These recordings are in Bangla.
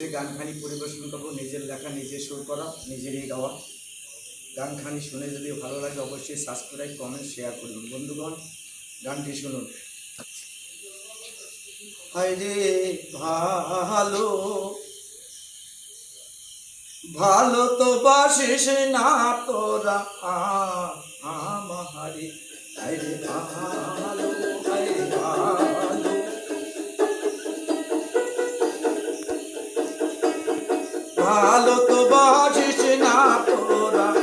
গানখানি পরিবেশন করব, নিজের লেখা নিজে শুরু করা, নিজেরই গাওয়া। গানখানি শুনে যদি ভালো লাগে অবশ্যই সাবস্ক্রাইব কমেন্ট শেয়ার করুন বন্ধুগণ, গানটি শুনুন। আরে ভালো ভালো তো বাসিস না তোরা আমারে আরে ভালো। ভালো তো বাসিস না তোরা।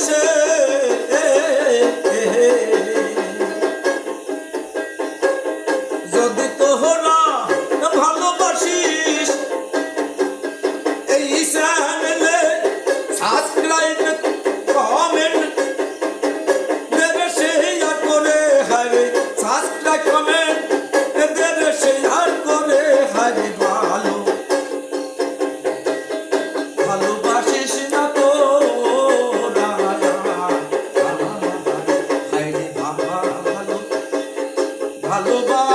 Listen. ভালোবাস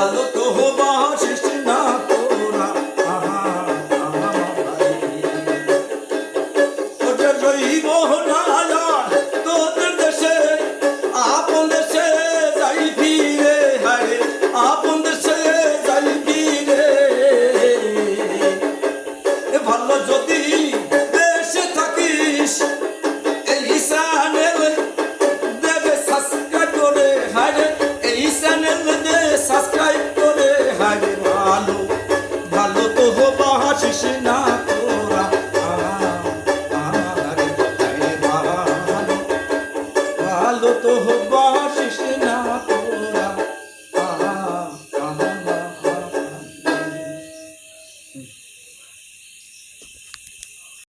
ভালো তো বাস